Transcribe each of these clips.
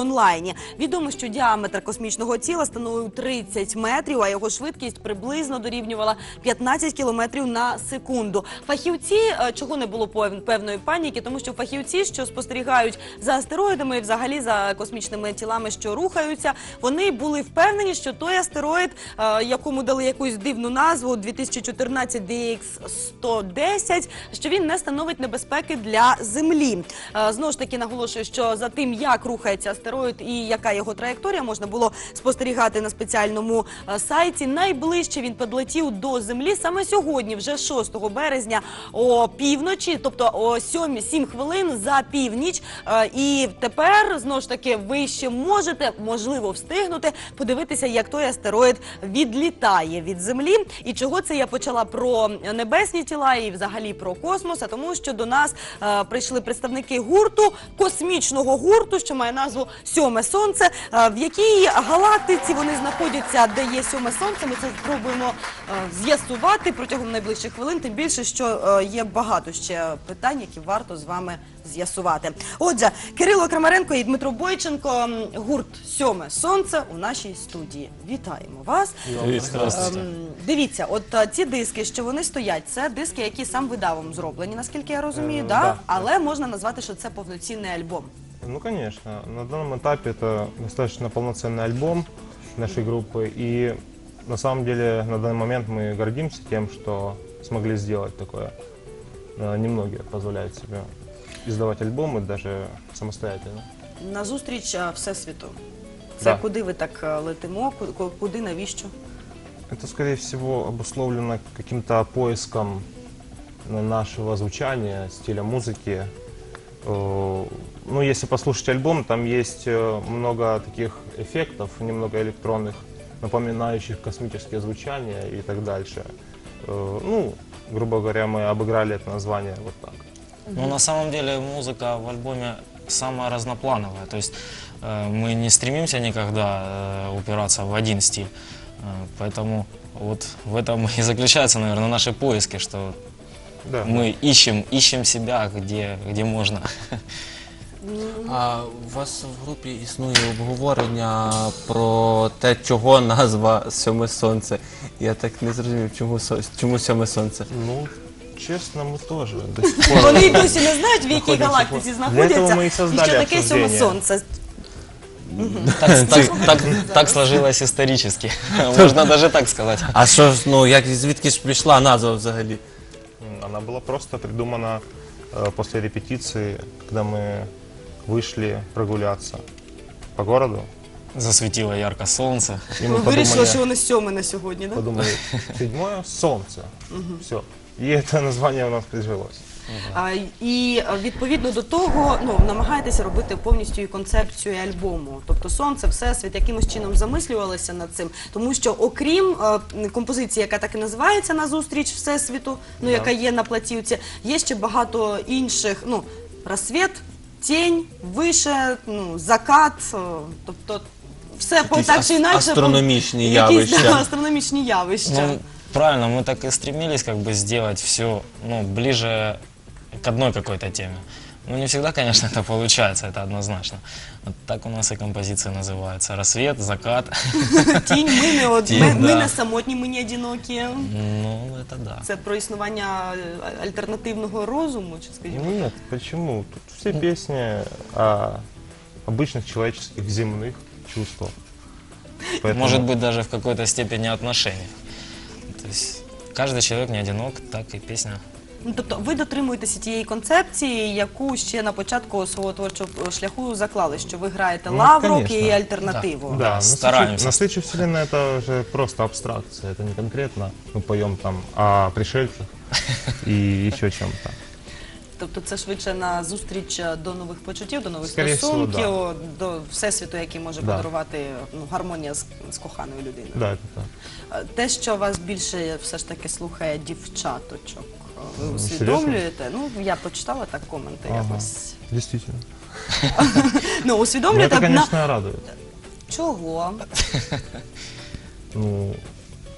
онлайні. Відомо, що діаметр космічного тіла становив 30 метрів, а його швидкість приблизно дорівнювала 15 кілометрів на секунду. Фахівці е, чого не було пев- певної паніки, тому що фахівці, що спостерігають за астероїдами, і взагалі за космічними тілами, що рухаються, вони були впевнені, що той астероїд, е, якому дали якусь дивну назву 2014 DX 110, що він не становить небезпеки для Землі. Е, Знову ж таки наголошую, що за тим, як рухається астероїд і яка його траєкторія, можна було спостерігати на спеціальному е, сайті. Найближче він підлетів до Землі саме сьогодні, вже 6 березня о півночі, тобто о 7, 7 хвилин за північ. Е, І тепер знову ж таки ви ще можете можливо встигнути подивитися, як той астероїд відлітає від Землі. І чого це я почала про небесні тіла і взагалі про космос, а тому що до нас е, прийшли представники гурту, космічного гурту, що має назву Сьоме Сонце. Е, в якій галактиці вони знаходяться, де є сьоме сонце. Ми це спробуємо е, з'ясувати протягом найближчих хвилин. Тим більше, що е, є багато ще питань, які варто з вами з'ясувати. Отже, Кирило Крамаренко і Дмитро Бойченко, гурт Сьоме Сонце у нашій студії. Вітаємо вас. Ем, Дивіться, от ці диски, що вони стоять, це диски, які сам видавом зроблені, наскільки я розумію, да. але можна назвати, що це повноцінний альбом. Ну, конечно. На данном этапе это достаточно полноценный альбом нашей группы. И на самом деле на данный момент мы гордимся тем, что смогли сделать такое. Э, Немногие позволяют себе издавать альбомы даже самостоятельно. На зустріч е, Всесвіту. Це Да. куди ви так е, летимо? Ку- ку- Куди, навіщо? Это, скорее всего, обусловлено каким-то поиском э, нашего звучания, стиля музыки. Э, Ну, если послушать альбом, там есть э, много таких эффектов, немного электронных, напоминающих космические звучания и так дальше. Э, Ну, грубо говоря, мы обыграли это название вот так. Ну, на самом деле музыка в альбоме самая разноплановая. То есть э, мы не стремимся никогда э, упираться в один стиль. Э, поэтому вот в этом и заключаются, наверное, наши поиски, что Да. мы ищем, ищем себя, где, где можно. А у вас в групі існує обговорення про те, чого назва Сьоме Сонце. Я так не зрозумів, чому, со- чому Сьоме Сонце. Ну, честно, мы тоже до сих пор... Вони й досі не знають, в якій Знаходяться галактиці по- знаходяться Для этого мы и і создали що таке сьоме обсуждение. сонце. Так, так, так, так сложилось исторически. Можно даже так сказать. А що ж, ну як звідки ж прийшла назва взагалі? М, Она была просто придумана э, после репетиции, когда мы вышли прогуляться по городу. Засветило ярко солнце. И мы Ви вирішили, подумали, що воно сьоме на сьогодні, да? подумали, седьмое солнце. Все. И это название у нас прижилось. А, і е, відповідно до того, ну намагаєтеся робити повністю і концепцію і альбому. Тобто сонце, всесвіт якимось чином замислювалися над цим, тому що окрім е, композиції, яка так і називається на зустріч всесвіту, ну Да. яка є на платівці, є ще багато інших. Ну розсвіт, тінь, вище, ну закат, е, тобто. Все по Якісь так чи ас- інакше астрономічні якісь, явища. да, астрономічні явища. Ну, правильно, мы так и стремились как бы сделать все ну, ближе к одной какой-то теме. Ну, не всегда, конечно, это получается, это однозначно. Вот так у нас и композиция называется. Рассвет, закат. Тінь, ми не од... Тінь, ми, ми да. не самотні, ми не одинокі. Ну, это да. Це про існування е, альтернативного розуму, чи скажімо. Нет, почему? Тут все песни о обычных человеческих земных чувствах. Поэтому- Может быть, даже в какой-то степени отношений. То есть каждый человек не одинок, так и песня. Ну, тобто ви дотримуєтеся тієї концепції, яку ще на початку свого творчого шляху заклали, що ви граєте Ну, лаврок конечно. і альтернативу. Да, на стараемся. случай- На встрече Вселенной это уже просто абстракция, это не конкретно. Мы поем там о пришельцах и еще чем-то. Тобто це швидше на зустріч е, до нових почуттів, до нових Скоріше всього, стосунків, до всесвіту, який може Да. подарувати ну, гармонія з, з коханою людиною. Да, это так. Е, Те, що вас більше все ж таки слухає дівчаточок, е, ви Ну, усвідомлюєте? Ну, я прочитала так коменти Ага. якось. Действительно. Ну, Меня усвідомлюєте это, на конечно, радует. чого? Ну,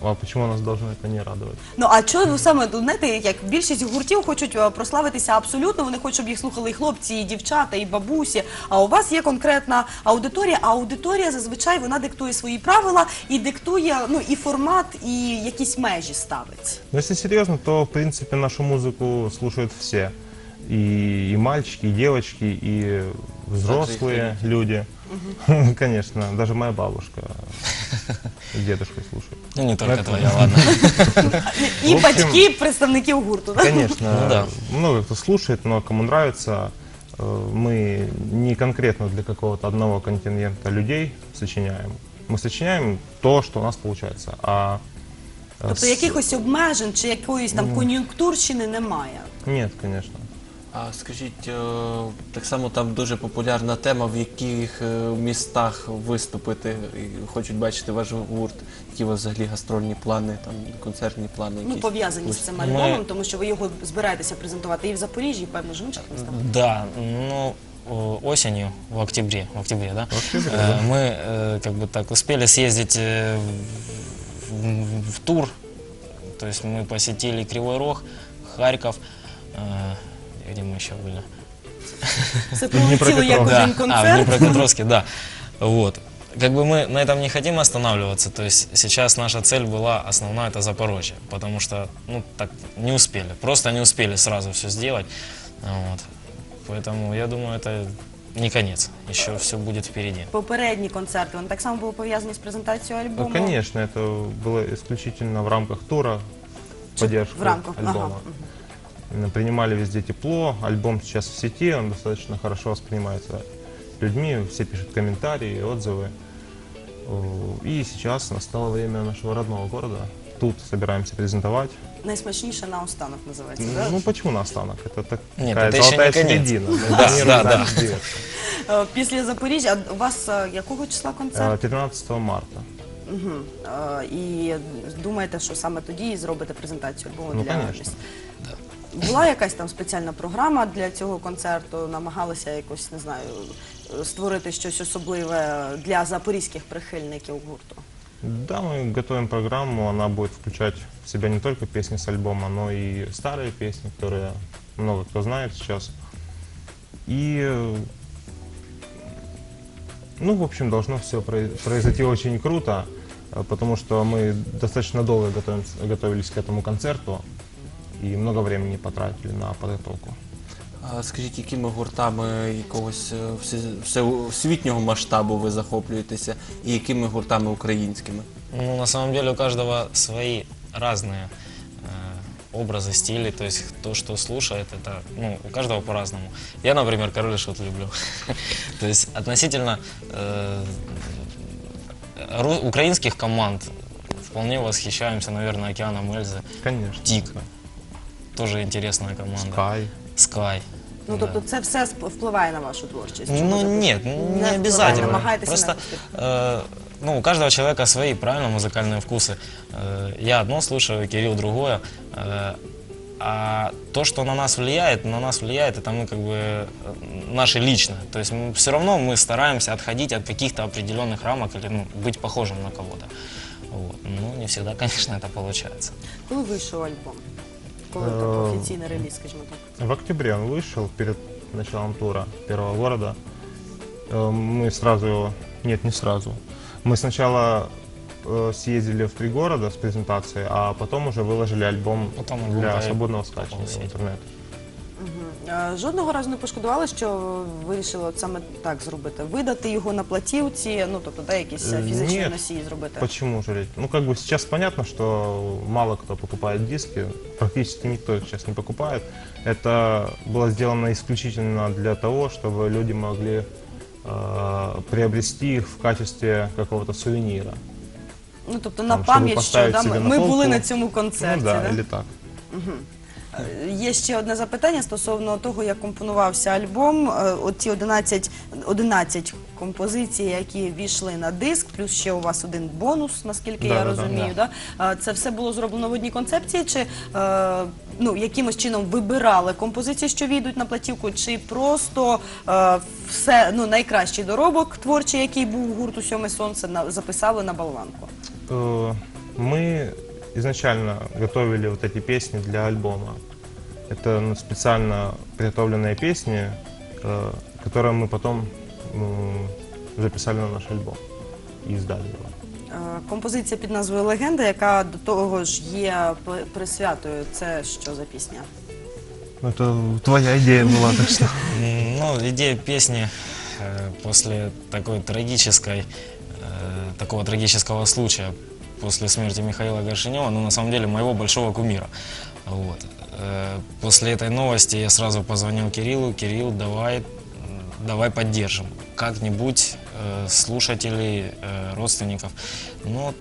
А почему нас должно это не радовать? Ну а чого ви саме ну, знаєте, як більшість гуртів хочуть е, прославитися абсолютно, вони хочуть, щоб їх слухали і хлопці, і дівчата, і бабусі. А у вас є конкретна аудиторія. А аудиторія зазвичай вона диктує свої правила і диктує ну і формат, і якісь межі ставить. Но если серьезно, то в принципе нашу музыку слушают все. И, и мальчики, и девочки, и взрослые люди. Конечно, даже моя бабушка с дедушкой слушают. Ну, не только Это- твоя, ладно. І В общем- батьки представників гурту. да? Конечно, Ну да. много кто слушает, но кому нравится, э, мы не конкретно для какого-то одного контингента людей сочиняем. Мы сочиняем то, что у нас получается. А э, Тобто с- якихось обмежень чи якоїсь там кон'юнктурщини немає. Нет, конечно. А скажіть, е, так само там дуже популярна тема, в яких е, містах виступити і хочуть бачити ваш гурт, які у вас взагалі гастрольні плани, там концертні плани. Ну якісь? пов'язані з цим Ми- альбомом, тому що ви його збираєтеся презентувати і в Запоріжжі, і певно ж в інших містах. Да, ну, о, осенью, в октябре, в октябре, да? В октябре, Э, да. Мы э, как бы так успели съездить э, в, в- в тур, то есть мы посетили Кривой Рог, Харьков, э, где мы еще были? Це прилетіло як Дніпропетровськ. один А, в концерт. Днепропетровске, да. Вот. Как бы мы на этом не хотим останавливаться, то есть сейчас наша цель была основная это Запорожье, потому что, ну, так не успели, просто не успели сразу все сделать, вот. Поэтому я думаю, это не конец, еще все будет впереди. Попередні концерти, вони так само були пов'язані з презентацією Ну, альбому. конечно, это было исключительно в рамках тура поддержки в рамках, ага, альбома. М, Принимали везде тепло, альбом сейчас в сети, он достаточно хорошо воспринимается людьми, все пишут комментарии, отзывы. О, И сейчас настало время нашего родного города. Тут собираемся презентовать. Найсмачніше наостанок називається. да? Ну почему на останок? Это так- Нет, такая это еще золотая не конец. середина. Мы Да, планируем да, да. дальше двигаться. Е, Після Запоріжжя, а у вас е, якого числа Э, концерт? 15 марта. Мгм. Е, І думаєте, що саме тоді і зробите презентацію альбому Ну, для конечно. міст? Була якась там спеціальна програма для цього концерту? Намагалися якось, не знаю, е, створити щось особливе для запорізьких прихильників гурту? Да, мы готовим программу, она будет включать в себя не только песни с альбома, но и старые песни, которые много кто знает сейчас. И, э, ну, в общем, должно все произойти очень круто, э, потому что мы достаточно долго готовимся- готовились к этому концерту и много времени потратили на подготовку. А скажіть, якими гуртами якогось е, все- всесвітнього масштабу ви захоплюєтеся, і якими гуртами українськими? Ну, на самом деле у каждого свои разные э, образы, стили, то есть то, что слушает, это, ну, у каждого по-разному. Я, например, король и шут люблю. То есть относительно э, ру- украинских команд вполне восхищаемся, наверное, Океаном Эльзы. Конечно. Тик. Тоже интересная команда. Sky. Sky. Ну да. тобто це все сп- впливає на вашу творчість? Чи Ну може бути? нет, не, впливає, обязательно. намагаєтеся Просто не э, ну, у каждого человека свои, правильно, музыкальные вкусы. Э, я одно слушаю, Кирилл другое. Э, а то, что на нас влияет, на нас влияет, это мы как бы э, наше личное. То есть все равно мы стараемся отходить от каких-то определенных рамок или ну, быть похожим на кого-то. Вот. Ну, не всегда, конечно, это получается. Коли вийшов альбом? Коли Е, так офіційний реліз, скажімо так? В октябре он вышел перед началом тура первого города. Э, Мы сразу его... Нет, не сразу. Мы сначала э, съездили в три города с презентацией, а потом уже выложили альбом Потом альбом для по- свободного по скачивания в сети. интернет. Е, Жодного разу не пошкодували, що вирішили от саме так зробити? Видати його на платівці, ну тобто да, якісь е, Е, фізичні ні. носії зробити? Почему жалеть? Ну, как бы сейчас понятно, что мало кто покупает диски, практически никто их сейчас не покупает. Это было сделано исключительно для того, чтобы люди могли э, приобрести их в качестве какого-то сувенира. Ну тобто на Там, щоб пам'ять, що поставити да, ми, собі на ми полку. були на цьому концерті. ну да, да? или так. Е, Є ще одне запитання стосовно того, як компонувався альбом. Е, ті 11, 11 композицій, які війшли на диск, плюс ще у вас один бонус, наскільки Да, я да, да, розумію. Да? Е, Це все було зроблено в одній концепції, чи е, ну, якимось чином вибирали композиції, що війдуть на платівку, чи просто е, все ну, найкращий доробок творчий, який був у гурту Сьоме Сонце, записали на болванку? Мы изначально готовили вот эти песни для альбома. Это ну, специально приготовленные песни, э, которые мы потом м, записали на наш альбом и издали его. Е, Композиція під назвою Легенда, яка до того ж є п- присвятою. Це що за пісня? Ну, Это твоя идея была, так что... М, Ну, идея песни э, после такой трагической, э, такого трагического случая, после смерти Михаила Горшинева, ну, на самом деле, моего большого кумира. Вот. Э, После этой новости я сразу позвонил Кириллу. Кирилл, давай, м, давай поддержим. Как-нибудь э, слушателей, э, родственников. Ну вот,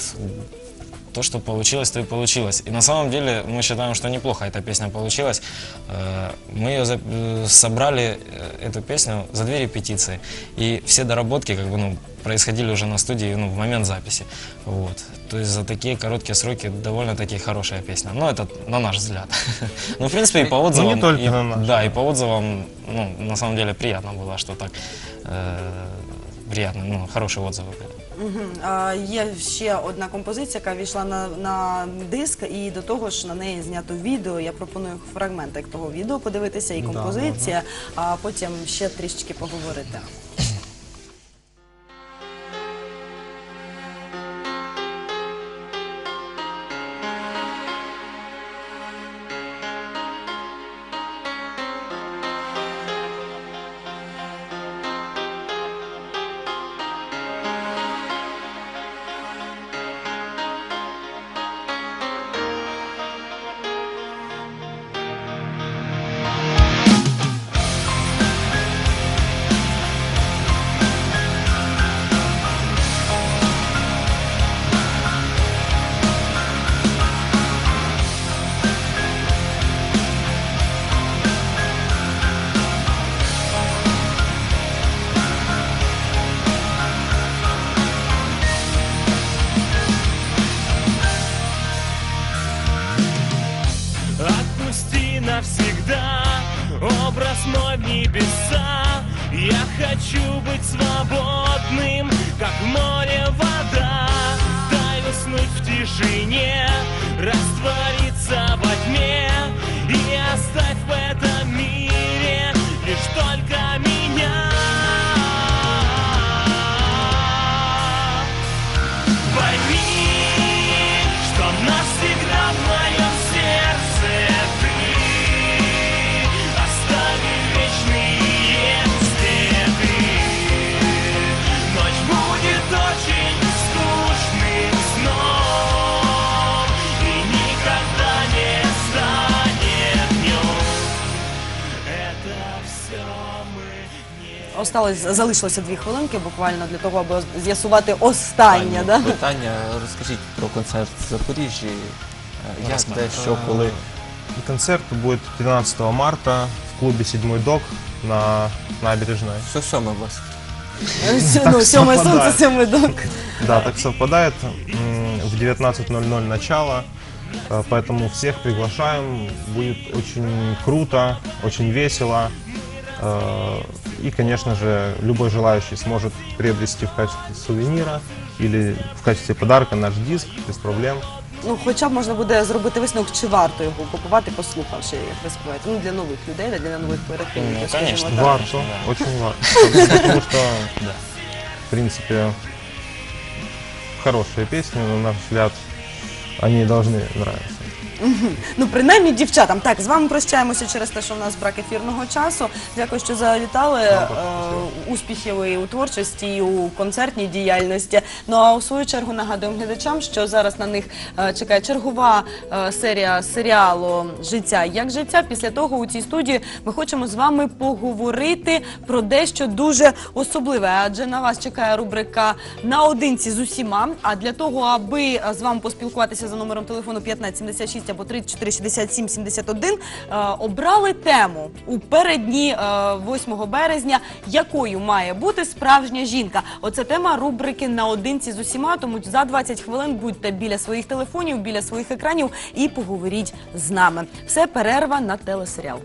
то, что получилось, то и получилось. И на самом деле мы считаем, что неплохо эта песня получилась. Э, Мы ее э, собрали, э, эту песню, за две репетиции. И все доработки как бы, ну, происходили уже на студии ну, в момент записи. Вот. То есть за такие короткие сроки довольно-таки хорошая песня. Ну, это на наш взгляд. Ну, в принципе, и по отзывам... не только на наш. Да, и по отзывам, ну, на самом деле приятно было, что так приятно, ну, хорошие отзывы были. Є ще одна композиція, яка війшла на, на диск, і до того ж на неї знято відео. Я пропоную фрагментик того відео подивитися і композиція, а потім ще трішечки поговорити. Небеса. Я хочу быть свободным, как море вода. Дай уснуть в тишине, раствориться во тьме. И оставь в этом Осталось залишилося дві хвилинки буквально для того, аби з'ясувати останнє. Да? Питання, розкажіть про концерт в Запоріжжі. Е, Як де, що, коли. Концерт будет 13 марта в клубе «Седьмой док» на набережной. Що сьоме у вас? Ну, сьоме сонце, совпадає. сьомий док. Да, так совпадает. М, В 19.00 начало, э, поэтому всех приглашаем. Будет очень круто, очень весело. Э, И, конечно же, любой желающий сможет приобрести в качестве сувенира или в качестве подарка наш диск без проблем. Ну, хоча б можна буде зробити висновок, чи варто його купувати, послухавши, як ви співаєте. Ну, для нових людей, для нових перехильників. Ну, скажімо конечно, так. Варто, да. очень варто. Потому что, Да. в принципе, хорошие песни, на наш взгляд, они должны нравиться. Ну, принаймні дівчатам. Так, з вами прощаємося через те, що в нас брак ефірного часу. Дякую, що завітали. Е, успіхів і у творчості, і у концертній діяльності. Ну а у свою чергу нагадуємо глядачам, що зараз на них е, чекає чергова е, серія серіалу Життя як життя. Після того у цій студії ми хочемо з вами поговорити про дещо дуже особливе. Адже на вас чекає рубрика наодинці з усіма. А для того, аби е, з вами поспілкуватися за номером телефону 1576 або 34 67 71, е, обрали тему у передні е, 8 березня, якою має бути справжня жінка. Оце тема рубрики наодинці з усіма. Тому за 20 хвилин будьте біля своїх телефонів, біля своїх екранів і поговоріть з нами. Все перерва на телесеріал.